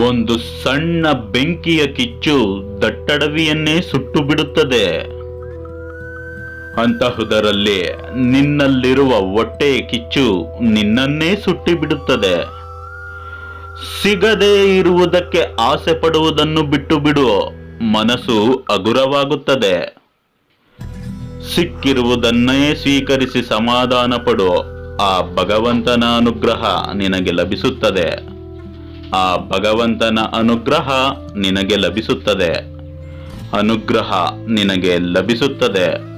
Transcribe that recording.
ಒಂದು ಸಣ್ಣ ಬೆಂಕಿಯ ಕಿಚ್ಚು ದಟ್ಟಡವಿಯನ್ನೇ ಸುಟ್ಟು ಬಿಡುತ್ತದೆ ಅಂತಹುದರಲ್ಲಿ ನಿನ್ನಲ್ಲಿರುವ ಹೊಟ್ಟೆಯ ಕಿಚ್ಚು ನಿನ್ನನ್ನೇ ಸುಟ್ಟಿ ಬಿಡುತ್ತದೆ ಸಿಗದೇ ಇರುವುದಕ್ಕೆ ಆಸೆ ಪಡುವುದನ್ನು ಬಿಟ್ಟು ಬಿಡು ಮನಸ್ಸು ಹಗುರವಾಗುತ್ತದೆ. ಸಿಕ್ಕಿರುವುದನ್ನೇ ಸ್ವೀಕರಿಸಿ ಸಮಾಧಾನ ಪಡು. ಆ ಭಗವಂತನ ಅನುಗ್ರಹ ನಿನಗೆ ಲಭಿಸುತ್ತದೆ. ಆ ಭಗವಂತನ ಅನುಗ್ರಹ ನಿನಗೆ ಲಭಿಸುತ್ತದೆ. ಅನುಗ್ರಹ ನಿನಗೆ ಲಭಿಸುತ್ತದೆ.